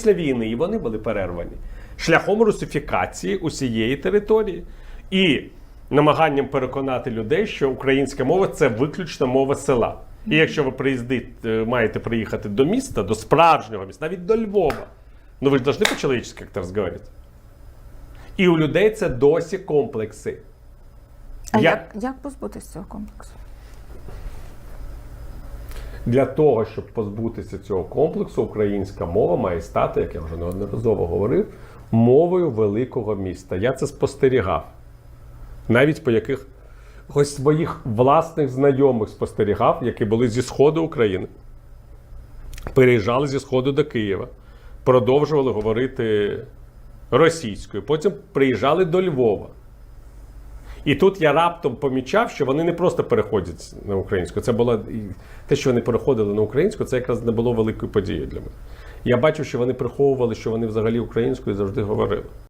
після війни і вони були перервані шляхом русифікації усієї території і намаганням переконати людей, що українська мова це виключно мова села. І якщо ви приїздите, маєте приїхати до міста, до справжнього міста, навіть до Львова, ну ви ж повинні по-чоловічески як-то розговорити. І у людей це досі комплекси. А як, як позбутися цього комплексу? Для того, щоб позбутися цього комплексу, українська мова має стати, як я вже неодноразово говорив, мовою великого міста. Я це спостерігав. Навіть по яких ось своїх власних знайомих спостерігав, які були зі Сходу України. Переїжджали зі Сходу до Києва, продовжували говорити російською, потім приїжджали до Львова. І тут я раптом помічав, що вони не просто переходять на українську. Це було те, що вони переходили на українську, це якраз не було великою подією для мене. Я бачив, що вони приховували, що вони взагалі українською завжди говорили.